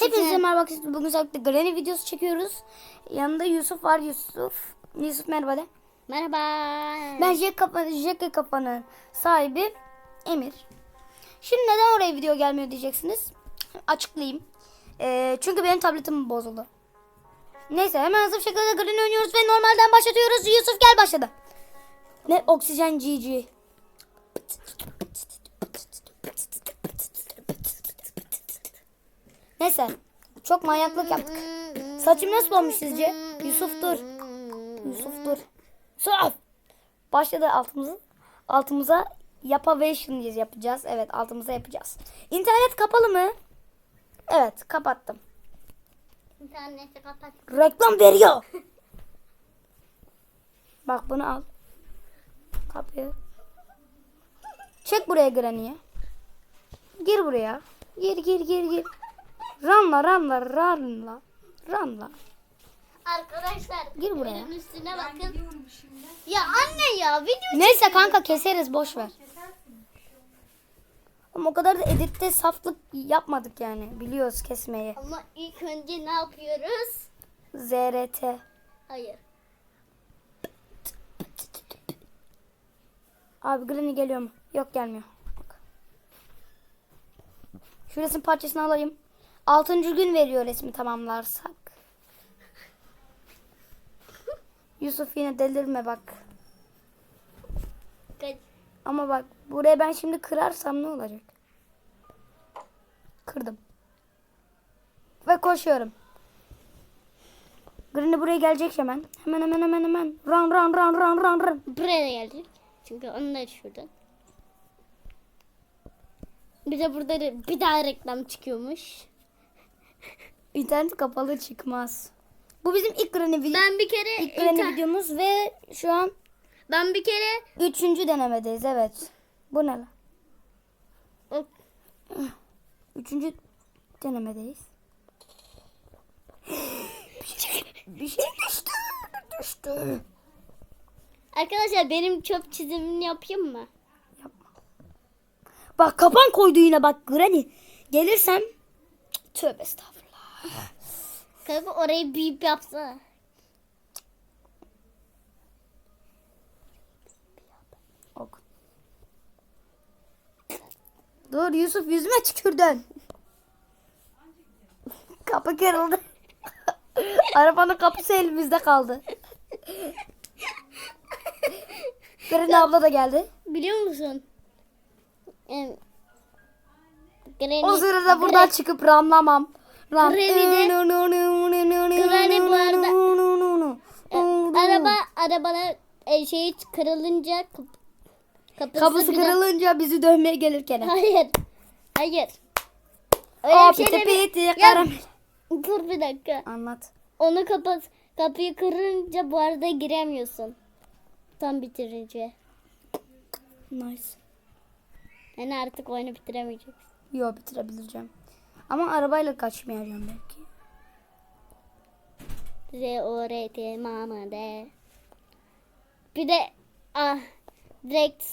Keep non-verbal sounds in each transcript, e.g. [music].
Hepinize merhaba arkadaşlar. Bugün özellikle Granny videosu çekiyoruz. Yanında Yusuf var. Yusuf. Yusuf merhaba de. Merhaba. Ben Jack kafa, Jack kafanın sahibi Emir. Şimdi neden oraya video gelmiyor diyeceksiniz. Açıklayayım. Ee, çünkü benim tabletim bozuldu. Neyse hemen hızlı bir şekilde Granny oynuyoruz ve normalden başlatıyoruz. Yusuf gel başladı. Ne oksijen GG. Neyse. Çok manyaklık yaptık. Saçım nasıl olmuş sizce? Yusuf dur. Yusuf dur. Yusuf. Başladı altımızı. Altımıza yapavation yapacağız. Evet altımıza yapacağız. İnternet kapalı mı? Evet kapattım. İnterneti kapat. Reklam veriyor. [laughs] Bak bunu al. Kapıyı. Çek buraya Granny'e. Gir buraya. Gir gir gir gir. Ranla ranla ranla. Ranla. Arkadaşlar Gir buraya. üstüne bakın. Ya anne ya video Neyse kanka keseriz boş ver. Ama o kadar da editte saflık yapmadık yani. Biliyoruz kesmeyi. ama ilk önce ne yapıyoruz? ZRT. Hayır. Abi Granny geliyor mu? Yok gelmiyor. Bak. Şu resim parçasını alayım. Altıncı gün veriyor resmi tamamlarsak. [laughs] Yusuf yine delirme bak. Ama bak buraya ben şimdi kırarsam ne olacak? Kırdım. Ve koşuyorum. Granny buraya gelecek hemen. Hemen hemen hemen hemen. Run run run run run run. Buraya geldik. Çünkü onlar şurada. Bir de burada bir daha reklam çıkıyormuş. İnternet kapalı çıkmaz. Bu bizim ilk Granny video. Ben bir kere İlk Granny inter- videomuz ve şu an ben bir kere üçüncü denemedeyiz evet. Bu ne lan? o- Üçüncü denemedeyiz. [gasps] Bir şey düştü. Düştü. arkadaşlar benim çöp çizimini yapayım mı? Yapma. Bak kapan koydu yine bak Granny. Gelirsem tövbe estağfurullah. Kanka orayı büyük yapsana. Ok. Dur Yusuf yüzüme tükürdün. Kapı kırıldı. Arabanın kapısı elimizde kaldı. Granny abla da geldi. Biliyor musun? Em, Granny, O sırada buradan çıkıp ramlamam. Ram. Granny'de- Granny bu arada- e, araba arabalar e, şeyi kırılınca kap- kapısı, Kapısı kırılınca bizi dövmeye gelirken. Hayır. Hayır. Öyle Aa bir şey piti Ya, karamel. Dur bir dakika. Anlat. Onu kapat. Kapıyı kırınca bu arada giremiyorsun. Tam bitirince. Nice. Yani artık oyunu bitiremeyeceksin. Yo bitirebileceğim. Ama arabayla kaçmayacağım belki. R T mama de. Bir de ah direkt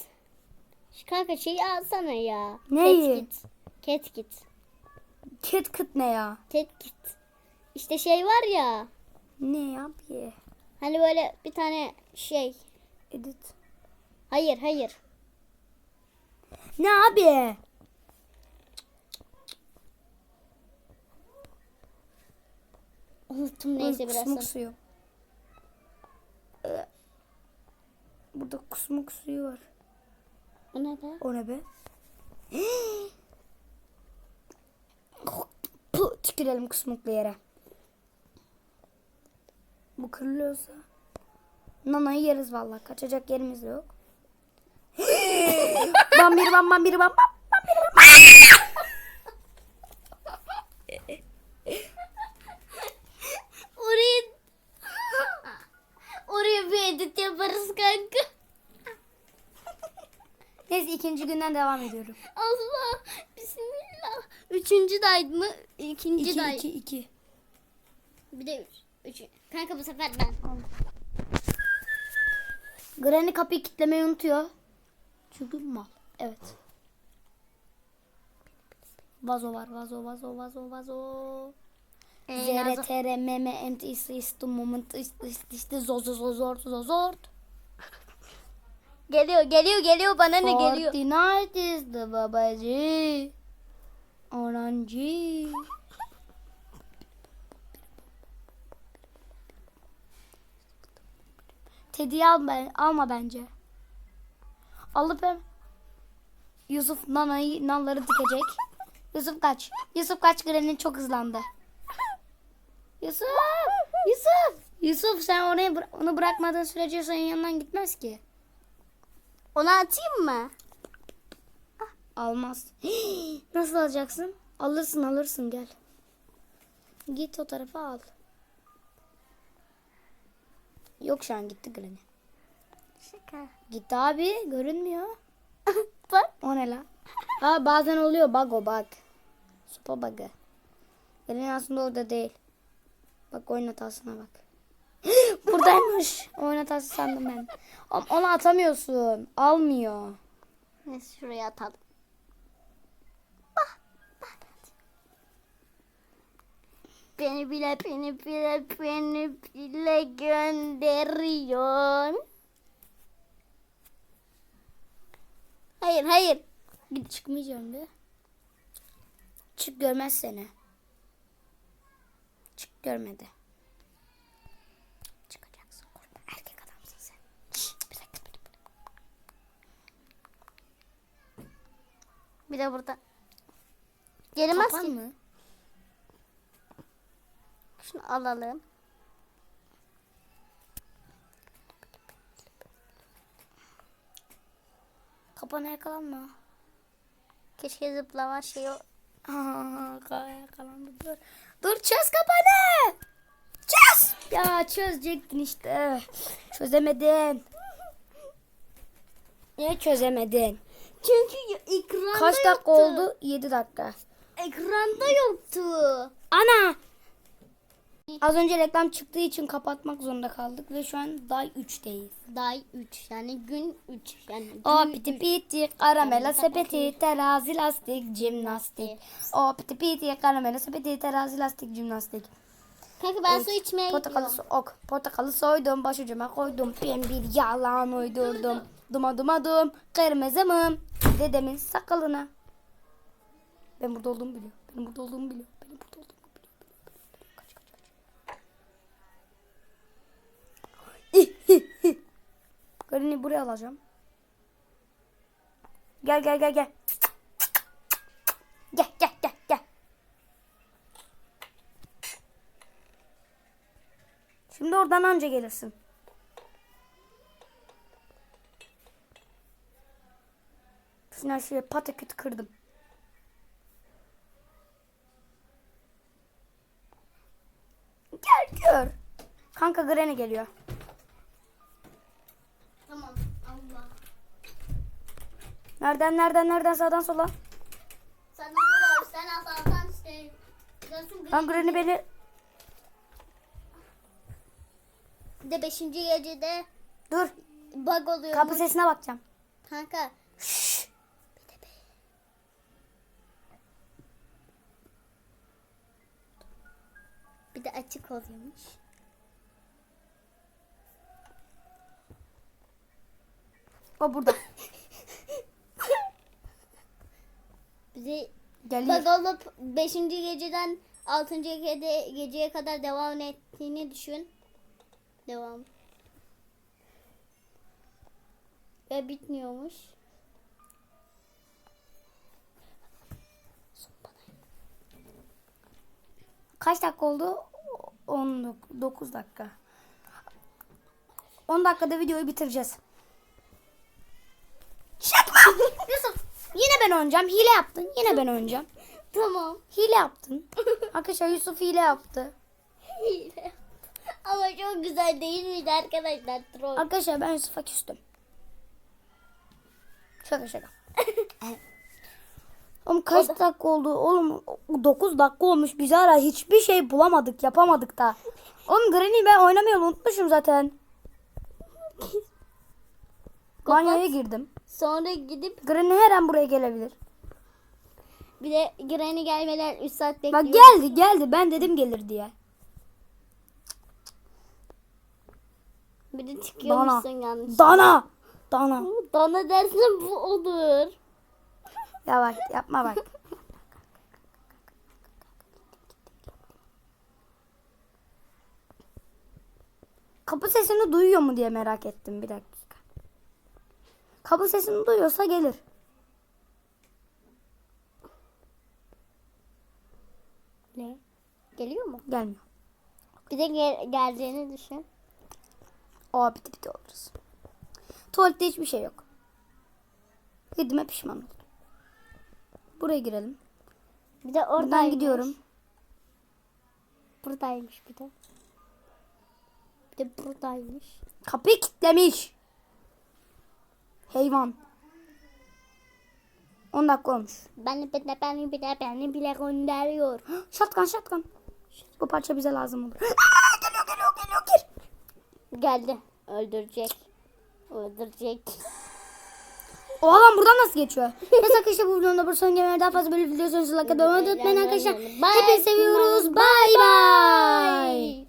şu kanka şeyi alsana ya. Neyi? Cat kit. Cat kit. Ne ya? Cat kit. İşte şey var ya. Ne ya bir Hani böyle bir tane şey. edit. Hayır hayır. Ne abi? Unuttum neyse biraz kusmuk suyu. Ee, Burada kusmuk suyu var. O ne be? O ne be? [gasps] Tükürelim kusmuklu yere. Bu kırılıyorsa. Nanayı yeriz vallahi. Kaçacak yerimiz yok. [gasps] bam bir bam bam bir bam bam. bam bir bam, bam. Oraya Oraya bir edit yaparız kanka. [laughs] Neyse ikinci günden devam ediyorum. Allah bismillah. Üçüncü daydı mı? İkinci 2 day. 2 2. Bir de üç. üç. Kanka bu sefer ben. Granny kapıyı kilitlemeyi unutuyor. Çünkü mal. Evet. Vazo var. Vazo vazo vazo vazo. Ee, Zere tere meme ent is is tu moment is is işte zo zo zo zor zo zor. Geliyor geliyor geliyor bana ne geliyor. Fortnite is the babacı. Orancı. Teddy'yi al ben, alma bence. Alıp hem Yusuf nanayı, nanları dikecek. Yusuf kaç. Yusuf kaç Granny çok hızlandı. Yusuf! Yusuf! Yusuf sen oraya bıra- onu bırakmadığın sürece senin yanından gitmez ki. Onu atayım mı? Almaz. [gasps] Nasıl alacaksın? Alırsın alırsın gel. Git o tarafa al. Yok şu an gitti Granny. Şaka. Gitti abi görünmüyor. [laughs] Bak. O ne la? Ha bazen oluyor bug o bug. Sopa bug'ı. Granny aslında orada değil. Bak oyun hatasına bak. [gasps] Buradaymış. Oyun hatası sandım ben. Onu atamıyorsun. Almıyor. Neyse şuraya atalım. Beni bile beni bile beni bile gönderiyor. Hayır hayır. Git çıkmayacağım be. Çık görmez seni. Görmedi. Çıkacaksın korkma. Erkek adamsın sen. Bir dakika, bir de burada. Gelmez Kapan ki. mı? Şunu alalım. Kapana yakalanma. Keşke zıplama şeyi [laughs] Aa, yakalandı. Dur. Çöz kapanı. Çöz. Ya çözecektin işte. Çözemedin. Niye çözemedin? Çünkü ekranda Kaç dakika oldu? 7 dakika. Ekranda yoktu. Ana! Az önce reklam çıktığı için kapatmak zorunda kaldık ve şu an day 3'teyiz. Day 3 yani gün 3 yani O gün piti üç. piti karamela sepeti terazi lastik jimnastik. O piti piti karamela sepeti terazi lastik jimnastik. Kanka ben su içmeye Portakalı gidiyorum. so ok. Portakalı soydum başucuma koydum. Ben bir yalan uydurdum. Duma duma dum. Kırmızı mım. Dedemin sakalına. Ben burada olduğumu biliyor. Benim burada olduğumu biliyor. Benim burada olduğumu biliyor. Kaç kaç kaç. Granny buraya alacağım. Gel gel gel gel. Gel gel gel gel. Şimdi oradan anca gelirsin. Bütün her şeyi pataküt kırdım. Gel gör. Kanka Granny geliyor. Nereden nereden nereden sağdan sola. Nasıl var? Sen asalsan işte. Lan Granny beni Bir de 5. gecede dur. bug oluyor. Kapı sesine bakacağım. Kanka Şşş. bir de açık oluyormuş. O burada. Bug olup 5. geceden 6. gece, geceye kadar devam ettiğini düşün. Devam. Ve bitmiyormuş. Kaç dakika oldu? 19 dakika. 10 dakikada videoyu bitireceğiz. Şaka! Yusuf yine ben oynayacağım. Hile yaptın. Yine ben oynayacağım. [laughs] Tamam. Hile yaptın. [laughs] Arkadaşlar Yusuf hile yaptı. Hile. Ama çok güzel değil miydi arkadaşlar? Troll. Arkadaşlar ben Yusuf'a küstüm. Şaka şaka. [laughs] Oğlum kaç dakika oldu? Oğlum 9 dakika olmuş. Biz hala hiçbir şey bulamadık, yapamadık da. Oğlum Granny ben oynamayı unutmuşum zaten. Banyoya girdim. Sonra gidip Granny her an buraya gelebilir. bir de Granny gelmeden 3 saat bekliyor. Bak geldi geldi. Ben dedim gelir diye. Bir de çıkıyormuşsun yanlış. Dana. Dana. Dana dersin bu olur. [laughs] Ya bak yapma bak. Kapı sesini duyuyor mu diye merak ettim bir dakika. Kapı sesini duyuyorsa gelir. Ne? Geliyor mu? Gelmiyor. Bir de gel geleceğini düşün. Aa biti biti oluruz. Tuvalette hiçbir şey yok. Gitme pişman oldum. Buraya girelim. Bir de Buradan oradaymış. gidiyorum. Buradaymış bir de. Bir de buradaymış. Kapıyı kilitlemiş. Hayvan. 10 dakika olmuş. Beni bile beni bile beni bile gönderiyor. [gasps] Şatkan şatkan. Bu parça bize lazım olur. [gasps] Aa, geliyor geliyor geliyor gir. Geldi. Öldürecek. Öldürecek. [gasps] O adam buradan nasıl geçiyor? Neyse arkadaşlar bu videonun da bu son gelmeye daha fazla böyle video sonrası like atmayı unutmayın arkadaşlar. Bye. Hepinizi seviyoruz. Bay bay.